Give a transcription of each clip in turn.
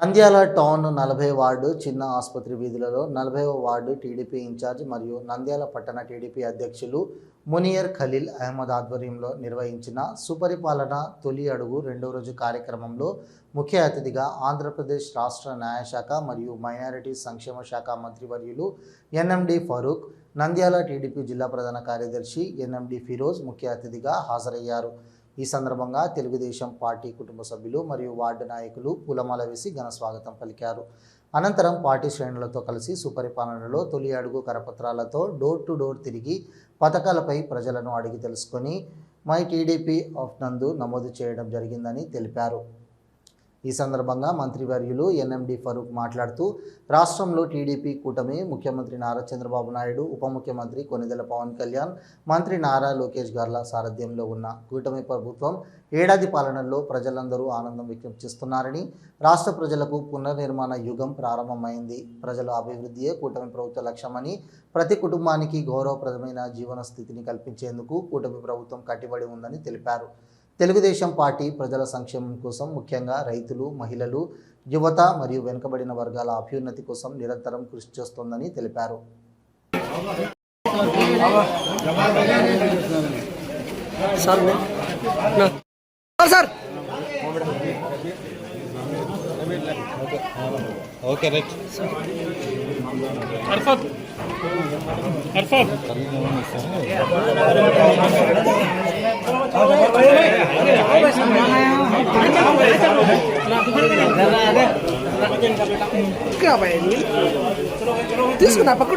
Nandyal town నలభై ward చిన్న ఆసుపత్రి వీధులలో నలభై వార్డు టీడీపీ ఇన్ఛార్జ్ మరియు నంద్యాల పట్టణ టీడీపీ అధ్యక్షులు మునియర్ ఖలీల్ అహ్మద్ ఆధ్వర్యంలో నిర్వహించిన సుపరిపాలన తొలి అడుగు రెండో రోజు కార్యక్రమంలో ముఖ్య అతిథిగా ఆంధ్రప్రదేశ్ రాష్ట్ర న్యాయశాఖ మరియు మైనారిటీ సంక్షేమ శాఖ మంత్రివర్యులు ఎన్ఎండి ఫరూక్ నంద్యాల టీడీపీ జిల్లా ప్రధాన కార్యదర్శి ఎన్ఎండి ఫిరోజ్ ముఖ్య అతిథిగా హాజరయ్యారు. ఈ సందర్భంగా తెలుగుదేశం పార్టీ కుటుంబ సభ్యులు మరియు వార్డు నాయకులు పూలమాల వేసి ఘన స్వాగతం పలికారు. అనంతరం పార్టీ శ్రేణులతో కలిసి సుపరిపాలనలో తొలి అడుగు కరపత్రాలతో డోర్ టు డోర్ తిరిగి పథకాలపై ప్రజలను అడిగి తెలుసుకొని మై టీడీపీ ఆఫ్ నందు నమోదు చేయడం జరిగిందని తెలిపారు. ఈ సందర్భంగా మంత్రివర్యులు ఎన్ఎండి ఫరూక్ మాట్లాడుతూ రాష్ట్రంలో టీడీపీ కూటమి ముఖ్యమంత్రి నారా చంద్రబాబు నాయుడు ఉప ముఖ్యమంత్రి కొనిదెల పవన్ కళ్యాణ్ మంత్రి నారా లోకేష్ గార్ల సారథ్యంలో ఉన్న కూటమి ప్రభుత్వం ఏడాది పాలనలో ప్రజలందరూ ఆనందం వ్యక్తం చేస్తున్నారని రాష్ట్ర ప్రజలకు పునర్నిర్మాణ యుగం ప్రారంభమైంది. ప్రజల అభివృద్ధియే కూటమి ప్రభుత్వ లక్ష్యమని ప్రతి కుటుంబానికి గౌరవప్రదమైన జీవన స్థితిని కల్పించేందుకు కూటమి ప్రభుత్వం కట్టుబడి ఉందని తెలిపారు. తెలుగుదేశం పార్టీ ప్రజల సంక్షేమం కోసం ముఖ్యంగా రైతులు మహిళలు యువత మరియు వెనుకబడిన వర్గాల అభ్యున్నతి కోసం నిరంతరం కృషి చేస్తోందని తెలిపారు. Sir sir sir okay right. Arfat. Arfat. ఇంకా అబ్బాయి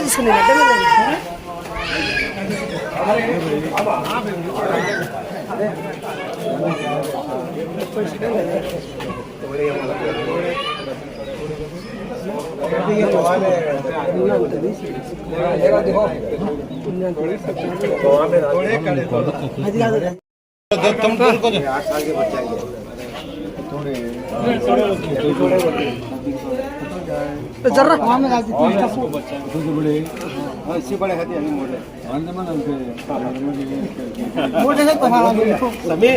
తీసుకున్నా जरा इससे बड़े हाथी हमें मोड़े अंडमान हमसे मोड़े है तो हाँ समीर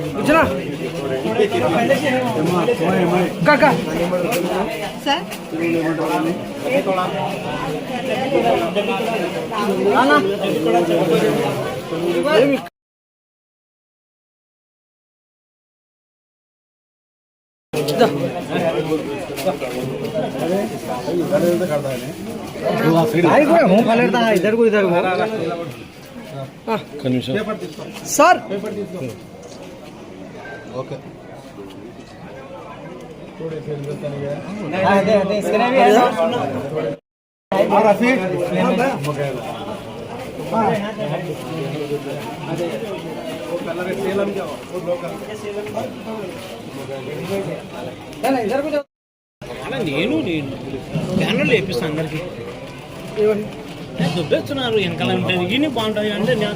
पूछना काका सर आना। इधर को इधर को। सर। దాన్ని. అది కాదు तुम तुमको दे జర్రా వచ్చినా కాకా సార్ సార్ ఓకే నేను నేను బ్యానర్లు వేపిస్తాను అందరికి దుబ్బేస్తున్నారు వెనకాల ఉంటుంది ఇన్ని బాగుంటుంది అంటే నేను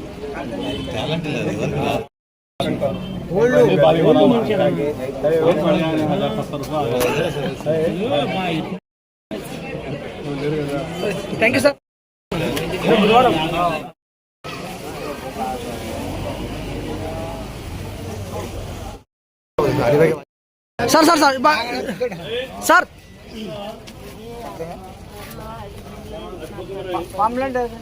thank you sir sir sir sir బా- సార్ ఐదు కేజీలు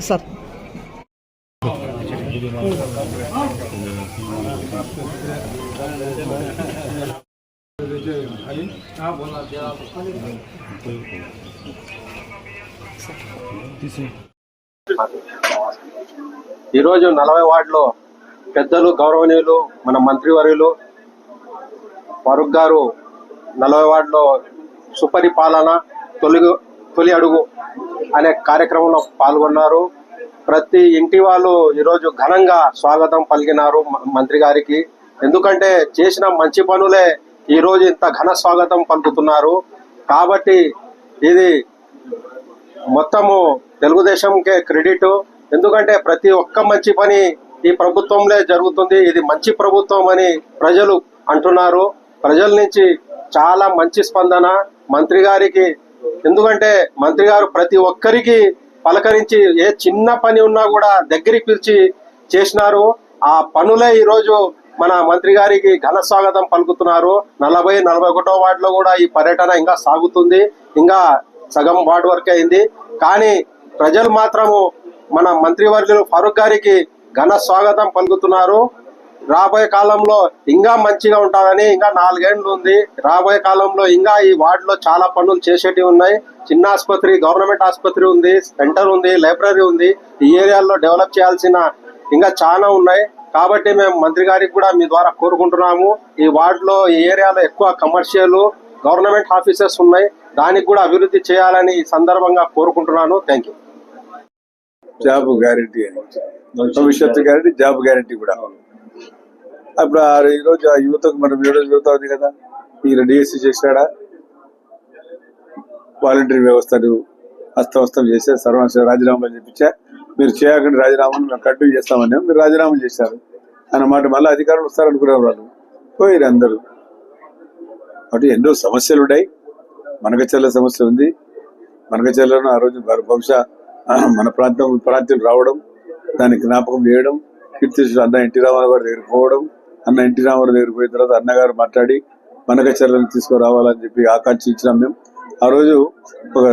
సార్. ఈరోజు నలభై వార్డులో పెద్దలు గౌరవనీయులు మన మంత్రివర్యులు ఫరూక్ గారు నలభై వార్డులో సుపరిపాలన తొలి తొలి అడుగు అనే కార్యక్రమంలో పాల్గొన్నారు. ప్రతి ఇంటి వాళ్ళు ఈరోజు ఘనంగా స్వాగతం పలికినారు మ- మంత్రి గారికి. ఎందుకంటే చేసిన మంచి పనులే ఈరోజు ఇంత ఘన స్వాగతం పలుకుతున్నారు. కాబట్టి ఇది మొత్తము తెలుగుదేశంకే క్రెడిట్. ఎందుకంటే ప్రతి ఒక్క మంచి పని ఈ ప్రభుత్వంలో జరుగుతుంది. ఇది మంచి ప్రభుత్వం అని ప్రజలు అంటున్నారు. ప్రజల నుంచి చాలా మంచి స్పందన మంత్రి గారికి ఎందుకంటే మంత్రి గారు ప్రతి ఒక్కరికి పలకరించి ఏ చిన్న పని ఉన్నా కూడా దగ్గరికి పిలిచి చేసినారు. ఆ పనులే ఈ రోజు మన మంత్రి గారికి ఘన స్వాగతం పలుకుతున్నారు. నలభై నలభై ఒకటో వార్డులో కూడా ఈ పర్యటన ఇంకా సాగుతుంది. ఇంకా సగం వార్డు వరకే అయింది. కానీ ప్రజలు మాత్రము మన మంత్రివర్యులు ఫరూక్ గారికి ఘన స్వాగతం పలుకుతున్నారు. రాబోయే కాలంలో ఇంకా మంచిగా ఉంటుందని ఇంకా నాలుగేండ్లు ఉంది. రాబోయే కాలంలో ఇంకా ఈ వార్డులో చాలా పనులు చేసేటివి ఉన్నాయి. చిన్న ఆసుపత్రి గవర్నమెంట్ ఆసుపత్రి ఉంది సెంటర్ ఉంది లైబ్రరీ ఉంది. ఈ ఏరియాలో డెవలప్ చేయాల్సిన ఇంకా చాలా ఉన్నాయి. కాబట్టి మేము మంత్రి గారికి కూడా మీ ద్వారా కోరుకుంటున్నాము. ఈ వార్డులో ఈ ఏరియాలో ఎక్కువ కమర్షియల్ గవర్నమెంట్ ఆఫీసెస్ ఉన్నాయి. దానికి కూడా అభివృద్ధి చేయాలని ఈ సందర్భంగా కోరుకుంటున్నాను. Thank you. జాబ్ గ్యారంటీ అని. భవిష్యత్తు గ్యారంటీ జాబ్ గ్యారంటీ కూడా. అప్పుడు ఆ ఈ రోజు ఆ యువతకు మనం ఈరోజు యువత ఉంది కదా ఈయన డిఎస్సి చేసినాడా వాలంటరీ వ్యవస్థను అస్తవస్తం చేసే సర్వస్వ రాజీనామాలు చెప్పించా మీరు చేయకుండా రాజీనామాలు మేము కంటిన్యూ చేస్తామని మీరు రాజీనామాలు చేశారు. అన్నమాట మళ్ళీ అధికారులు వస్తారనుకున్నారు వాళ్ళు. పోయారు అందరూ. అటు ఎన్నో సమస్యలు ఉన్నాయి. మనకచెల్ల సమస్య ఉంది. మనకచెల్లను ఆ రోజు బహుశా మన ప్రాంతం ప్రాంతం రావడం దానికి జ్ఞాపకం చేయడం కీర్తి అన్న ఎన్టీ రామారావు గారి దగ్గరికి పోవడం అన్న ఎన్టీ రామారావు దగ్గరికి పోయిన తర్వాత అన్నగారు మాట్లాడి మనకచర్లను తీసుకురావాలని చెప్పి ఆకాంక్షించినాం మేము. ఆ రోజు ఒక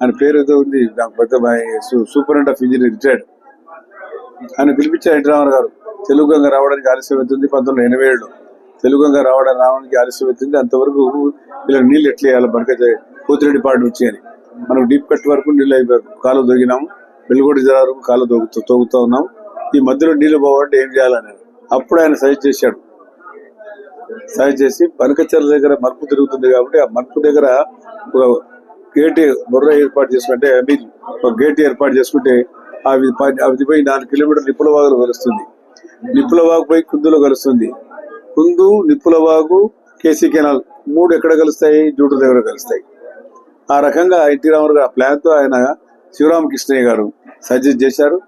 ఆయన పేరు ఉంది నాకు పెద్ద సూపరింట్ ఆఫ్ ఇంజనీర్ రిటైర్డ్. ఆయన పిలిపించారు ఎన్టీ రామారావు గారు తెలుగు గంగ రావడానికి ఆలస్యం అవుతుంది పంతొమ్మిది ఎనభై ఏడు తెలుగు గంగ రావడానికి రావడానికి ఆలస్యం అవుతుంది అంతవరకు ఇలా నీళ్ళు ఎట్లా వేయాలి మనకైతే పోతిరెడ్డిపాడు వచ్చి అని. మనం డీప్ కట్ వరకు నీళ్ళు అయిపోయారు కాలు దొగినాము వెలుగొడి జల వరకు కాలు దొగుతూ తోగుతూ ఉన్నాం. ఈ మధ్యలో నీళ్ళు పోవాలంటే ఏం చేయాలని అప్పుడు ఆయన సజెస్ట్ చేశాడు. సజెస్ట్ చేసి పనకచెర్ల దగ్గర మలుపు తిరుగుతుంది కాబట్టి ఆ మలుపు దగ్గర ఒక గేట్ బుర్ర ఏర్పాటు చేసుకుంటే ఐ మీన్ ఒక గేట్ ఏర్పాటు చేసుకుంటే అవి ప- అది పోయి నాలుగు కిలోమీటర్లు నిప్పులవాగులో కలుస్తుంది. నిప్పులవాగు పోయి కుందులో కలుస్తుంది. కుందు నిప్పులవాగు కేసీ కెనాల్ మూడు ఎక్కడ కలుస్తాయి? జూటు దగ్గర కలుస్తాయి. ఆ రకంగా ఎన్టీ రామారావు గారు ఆ ప్లాన్తో ఆయన శివరామకృష్ణయ్య గారు సజెస్ట్ చేశారు.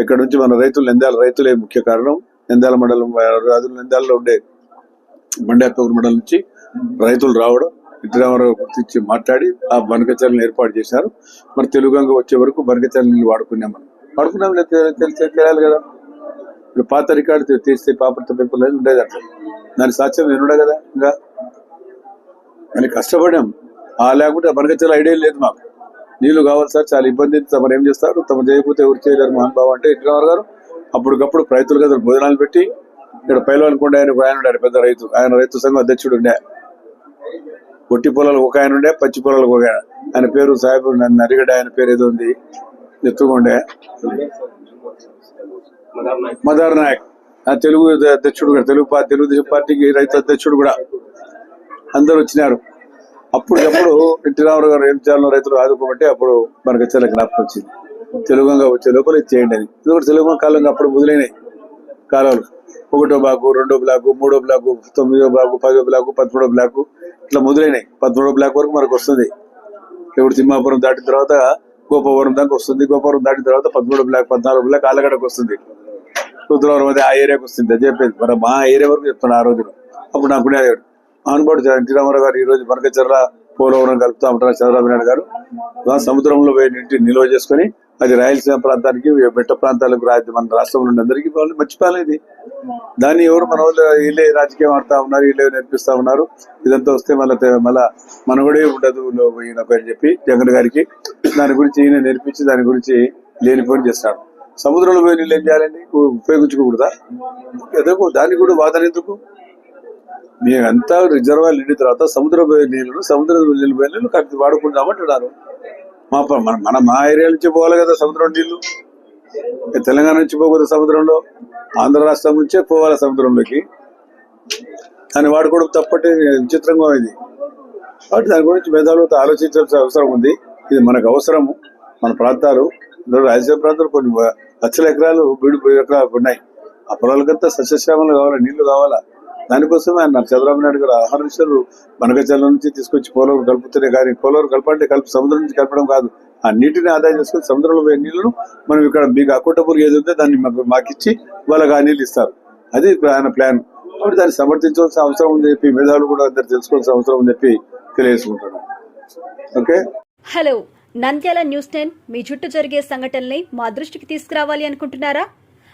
ఇక్కడ నుంచి మన రైతులు ఎందాలి రైతులే ముఖ్య కారణం. నంద్యాల మండలం రాజులు నంద్యాలలో ఉండే బండాపూర్ మండలం నుంచి రైతులు రావడం ఎన్టీ గుర్తించి మాట్లాడి ఆ బనకచర్లను ఏర్పాటు చేశారు. మరి తెలుగంగ వచ్చే వరకు బనకచర్ల నీళ్ళు వాడుకున్నాం మనం. వాడుకున్నాం తెలియాలి కదా. ఇప్పుడు పాత రికార్డు తీస్తే పాపర్త పేపర్లు లేదు ఉండేది అట్లా. దాని సాక్ష్యం నేను కదా ఇంకా. అని కష్టపడాం ఆ లేకుంటే బనకచర్ల ఐడియా లేదు మాకు. నీళ్ళు కావాలి సార్ చాలా ఇబ్బంది తమరు ఏం చేస్తారు? తమ చేయకపోతే ఎవరు చేయలేరు మోహన్ అంటే ఎన్టీ గారు. అప్పటికప్పుడు రైతులు కదా భోజనాలు పెట్టి ఇక్కడ పైలవాన్ కొండ ఆయన ఒక ఆయన ఉండారు పెద్ద రైతు. ఆయన రైతు సంఘం అధ్యక్షుడు ఉండే. పొట్టి పొలాలు ఒక ఆయన ఉండే పచ్చి పొలాలు ఒక ఆయన. ఆయన పేరు సాహెబ్ నరిగడ్డ ఆయన పేరు ఏదో ఉంది. ఎత్తుకుండే మదార్ నాయక్. ఆ తెలుగు అధ్యక్షుడు కూడా తెలుగు పార్టీ తెలుగుదేశం పార్టీకి రైతు అధ్యక్షుడు కూడా. అందరూ వచ్చినారు. అప్పటికప్పుడు ఎన్టీ రామారావు గారు ఏం చేయాలో రైతులు ఆదుకోమంటే అప్పుడు మనకు చాలా జ్ఞాపకం వచ్చింది. తెలుగుగా వచ్చే లోపల ఇది చేయండి అని ఇది కూడా తెలుగు కాలంగా అప్పుడు మొదలైనాయి కాలాలు. ఒకటో బ్లాకు రెండో బ్లాకు మూడో బ్లాకు తొమ్మిదో బ్లాకు పదో బ్లాకు పదమూడో బ్లాకు ఇట్లా మొదలైనాయి. పదమూడో బ్లాక్ వరకు మనకు వస్తుంది. ఇప్పుడు తిమ్మాపురం దాటిన తర్వాత గోపవరం దాకా వస్తుంది. గోపవరం దాటిన తర్వాత పదమూడో బ్లాక్ పద్నాలుగు బ్లాక్ ఆలగడకు వస్తుంది. రుద్రవరం అదే ఆ ఏరియాకి వస్తుంది. అది చెప్పేది మరి మా ఏరియా వరకు చెప్తున్నాను ఆ రోజున. అప్పుడు నాకు ఉండేవాడు అనుబాటు ఎన్టీ రామారావు గారు ఈ రోజు పోలవరం కలుపుతా ఉంటారు. చంద్రబాబు నాయుడు గారు. సముద్రంలో పోయి నీటిని నిల్వ చేసుకొని అది రాయలసీమ ప్రాంతానికి బెట్ట ప్రాంతాలకు మన రాష్ట్రంలో ఉన్న అందరికీ వాళ్ళు మర్చిపోయాలి ఇది దాన్ని ఎవరు మన వాళ్ళు వీళ్ళే రాజకీయం ఆడుతా ఉన్నారు వీళ్ళే నేర్పిస్తా ఉన్నారు. ఇదంతా వస్తే మళ్ళీ మళ్ళా మనగడే ఉండదు లో- ఈయనకు అని చెప్పి జగన్ గారికి. దాని గురించి ఈయన నేర్పించి దాని గురించి లేనిపోని చేస్తాడు. సముద్రంలో పోయి నీళ్ళు ఏం చేయాలండి? ఉపయోగించకూడదా ఎందుకు? దానికి కూడా వాదన ఎందుకు? మేమంతా రిజర్వాయర్ నిండిన తర్వాత సముద్ర పోయే నీళ్ళను సముద్ర నీళ్ళు పోయే నీళ్ళు కట్టి వాడుకుంటామంటున్నారు మా మన మన మా ఏరియా నుంచి పోవాలి కదా సముద్రం నీళ్ళు? తెలంగాణ నుంచి పోకూడదు సముద్రంలో? ఆంధ్ర రాష్ట్రం నుంచే పోవాలి సముద్రంలోకి. దాన్ని వాడుకోవడం తప్పటి విచిత్రంగా ఇది. కాబట్టి దాని గురించి మేధావులతో ఆలోచించాల్సిన అవసరం ఉంది. ఇది మనకు అవసరము. మన ప్రాంతాలు ఇందులో ప్రాంతాలు కొన్ని లక్షల ఎకరాలు బీడు ఎకరాలు ఉన్నాయి. ఆ పొలాలకంతా సస్యశ్యామలు కావాలా నీళ్ళు కావాలా? దానికోసం ఆయన చంద్రబాబు నాయుడు గారు ఆహ్వానించారు. మనగజల నుంచి తీసుకొచ్చి పోలవరం కలుపుతూనే కానీ పోలవరం కలపంటే కలిపి సముద్రం నుంచి కలపడం కాదు. ఆ నీటిని ఆదాయం చేసుకుని సముద్రంలో పోయే నీళ్ళను మనం ఇక్కడ మీకు అకౌంటబుల్ ఏది ఉందో దాన్ని మాకు మాకిచ్చి వాళ్ళకి ఆ నీళ్ళు ఇస్తారు. అది ఆయన ప్లాన్. కాబట్టి దాన్ని సమర్థించవలసిన అవసరం ఉంది చెప్పి మేధావులు కూడా అందరు తెలుసుకోవాల్సిన అవసరం ఉంది చెప్పి తెలియజేసుకుంటున్నాను. Okay? Hello Nandyal news ten మీ చుట్టూ జరిగే సంఘటనల్ని మా దృష్టికి తీసుకురావాలి అనుకుంటున్నారా?